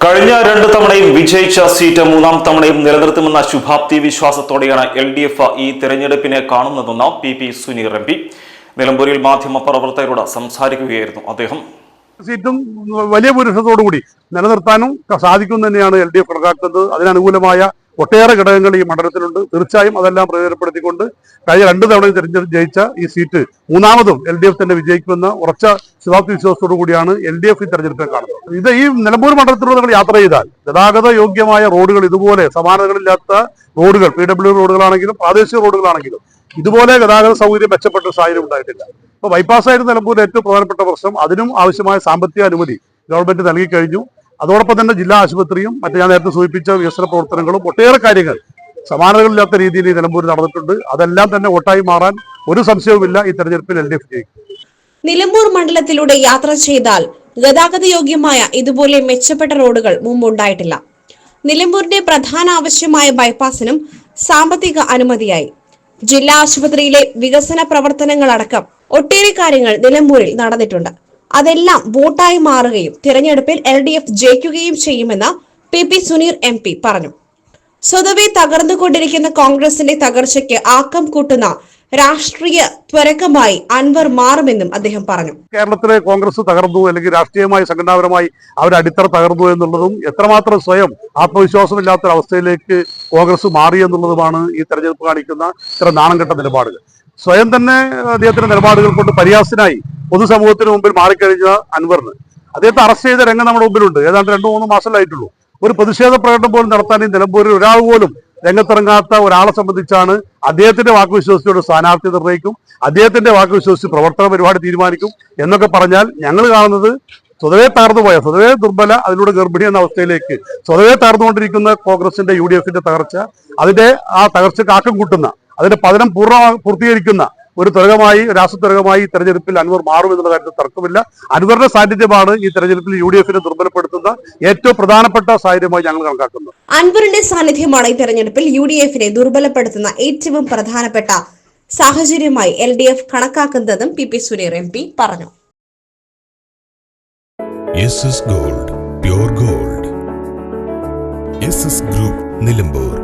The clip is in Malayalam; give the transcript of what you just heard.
കഴിഞ്ഞ രണ്ട് തവണയും വിജയിച്ച സീറ്റ് മൂന്നാം തവണയും നിലനിർത്തുമെന്ന ശുഭാപ്തി വിശ്വാസത്തോടെയാണ് എൽ ഡി എഫ് ഈ തെരഞ്ഞെടുപ്പിനെ കാണുന്നതെന്ന് P P Suneer M P. നിലമ്പൂരിൽ മാധ്യമ പ്രവർത്തകരോട് സംസാരിക്കുകയായിരുന്നു അദ്ദേഹം. സീറ്റും വലിയ പുരുഷത്തോടുകൂടി നിലനിർത്താനും സാധിക്കും തന്നെയാണ് എൽ ഡി എഫ് കണക്കാക്കുന്നത് അതിനനുകൂലമായ ഒട്ടേറെ ഘടകങ്ങൾ ഈ മണ്ഡലത്തിലുണ്ട്. തീർച്ചയായും അതെല്ലാം പ്രയോജനപ്പെടുത്തിക്കൊണ്ട് കഴിഞ്ഞ രണ്ട് തവണയും തെരഞ്ഞെടുപ്പ് ജയിച്ച ഈ സീറ്റ് മൂന്നാമതും എൽ ഡി എഫ് തന്നെ വിജയിക്കുമെന്ന ഉറച്ച ശുഭാപ്തി വിശ്വാസത്തോടു കൂടിയാണ് എൽ ഡി എഫ് ഈ തെരഞ്ഞെടുപ്പിനെ കാണുന്നത്. ഇത് ഈ നിലമ്പൂർ മണ്ഡലത്തിലൂടെ നമ്മൾ യാത്ര ചെയ്താൽ ഗതാഗത യോഗ്യമായ റോഡുകൾ ഇതുപോലെ സമാനതകളില്ലാത്ത റോഡുകൾ പി ഡബ്ല്യു റോഡുകളാണെങ്കിലും പ്രാദേശിക റോഡുകളാണെങ്കിലും ഇതുപോലെ ഗതാഗത സൗകര്യം മെച്ചപ്പെട്ട സാഹചര്യം ഉണ്ടായിട്ടില്ല. അപ്പൊ ബൈപ്പാസ് ആയിരുന്നു നിലമ്പൂരിലെ ഏറ്റവും പ്രധാനപ്പെട്ട പ്രശ്നം. അതിനും ആവശ്യമായ സാമ്പത്തിക അനുമതി ഗവൺമെന്റ് നൽകി കഴിഞ്ഞു. അതോടൊപ്പം തന്നെ ജില്ലാ ആശുപത്രിയും മറ്റു ഞാൻ നേരത്തെ സൂചിപ്പിച്ച വികസന പ്രവർത്തനങ്ങളും ഒട്ടേറെ കാര്യങ്ങൾ സമാനതകളില്ലാത്ത രീതിയിൽ ഈ നിലമ്പൂർ നടന്നിട്ടുണ്ട്. അതെല്ലാം തന്നെ വോട്ടായി മാറാൻ ഒരു സംശയവുമില്ല ഈ തെരഞ്ഞെടുപ്പിൽ എൽ ഡി എഫ് ജയിക്കും നിലമ്പൂർ മണ്ഡലത്തിലൂടെ യാത്ര ചെയ്താൽ ഗതാഗത യോഗ്യമായ ഇതുപോലെ മെച്ചപ്പെട്ട റോഡുകൾ മുമ്പുണ്ടായിട്ടില്ല. നിലമ്പൂരിന്റെ പ്രധാന ആവശ്യമായ ബൈപ്പാസിനും സാമ്പത്തിക അനുമതിയായി. ജില്ലാ ആശുപത്രിയിലെ വികസന പ്രവർത്തനങ്ങളടക്കം ഒട്ടേറെ കാര്യങ്ങൾ നിലമ്പൂരിൽ നടന്നിട്ടുണ്ട്. അതെല്ലാം വോട്ടായി മാറുകയും തിരഞ്ഞെടുപ്പിൽ എൽ ഡി എഫ് ജയിക്കുകയും ചെയ്യുമെന്ന് P P Suneer M P പറഞ്ഞു. സ്വതവേ തകർന്നുകൊണ്ടിരിക്കുന്ന കോൺഗ്രസിന്റെ തകർച്ചയ്ക്ക് ആക്കം കൂട്ടുന്ന രാഷ്ട്രീയ ത്വരക്കമായി അൻവർ മാറുമെന്നും അദ്ദേഹം പറഞ്ഞു. കേരളത്തിലെ കോൺഗ്രസ് തകർന്നു അല്ലെങ്കിൽ രാഷ്ട്രീയമായി സംഘടനാപരമായി അവരുടെ അടിത്തറ തകർന്നു എന്നുള്ളതും എത്രമാത്രം സ്വയം ആത്മവിശ്വാസമില്ലാത്ത അവസ്ഥയിലേക്ക് കോൺഗ്രസ് മാറി എന്നുള്ളതുമാണ് ഈ തെരഞ്ഞെടുപ്പ് കാണിക്കുന്ന ഇത്ര നാണം കെട്ട നിലപാടുകൾ. സ്വയം തന്നെ അദ്ദേഹത്തിന്റെ നിലപാടുകൾ കൊണ്ട് പരിഹാസനായി പൊതുസമൂഹത്തിന് മുമ്പിൽ മാറിക്കഴിഞ്ഞ അൻവറിന്. അദ്ദേഹത്തെ അറസ്റ്റ് ചെയ്ത രംഗം നമ്മുടെ മുമ്പിലുണ്ട്. ഏതാണ്ട് രണ്ടു മൂന്ന് മാസമല്ലായിട്ടുള്ളൂ. ഒരു പ്രതിഷേധ പ്രകടനം പോലും നടത്താൻ ഈ നിലമ്പൂരിൽ ഒരാൾ പോലും രംഗത്തിറങ്ങാത്ത ഒരാളെ സംബന്ധിച്ചാണ് അദ്ദേഹത്തിന്റെ വാക്ക് വിശ്വസിച്ചോട് സ്ഥാനാർത്ഥി നിർണയിക്കും അദ്ദേഹത്തിന്റെ വാക്ക് വിശ്വസിച്ച് പ്രവർത്തന പരിപാടി തീരുമാനിക്കും എന്നൊക്കെ പറഞ്ഞാൽ ഞങ്ങൾ കാണുന്നത് സ്വതവേ തകർന്നു പോയ സ്വതവേ ദുർബല അതിലൂടെ ഗർഭിണി എന്ന അവസ്ഥയിലേക്ക് സ്വതവേ തകർന്നുകൊണ്ടിരിക്കുന്ന കോൺഗ്രസിന്റെ യു ഡി എഫിന്റെ തകർച്ച അതിന്റെ ആ തകർച്ചയ്ക്ക് ആക്കം കൂട്ടുന്ന അതിന്റെ പതനം പൂർണ പൂർത്തീകരിക്കുന്ന ഒരു ത്വരകമായി രാഷ്ട്രത്വരകമായി ഈ തെരഞ്ഞെടുപ്പിൽ അൻവർ മാറും എന്നുള്ള കാര്യത്തിൽ തർക്കമില്ല. അൻവറിന്റെ സാന്നിധ്യമാണ് ഈ തെരഞ്ഞെടുപ്പിൽ യു ഡി എഫിനെ ദുർബലപ്പെടുത്തുന്ന ഏറ്റവും പ്രധാനപ്പെട്ട സാഹചര്യമായി ഞങ്ങൾ കണക്കാക്കുന്നത് അൻവറിന്റെ സാന്നിധ്യമാണ് ഈ തെരഞ്ഞെടുപ്പിൽ യു ഡി എഫിനെ ദുർബലപ്പെടുത്തുന്ന ഏറ്റവും പ്രധാനപ്പെട്ട സാഹചര്യമായി L D F കണക്കാക്കുന്നതെന്നും P P Suneer M P പറഞ്ഞു. Gold pure gold. Group Nilambur.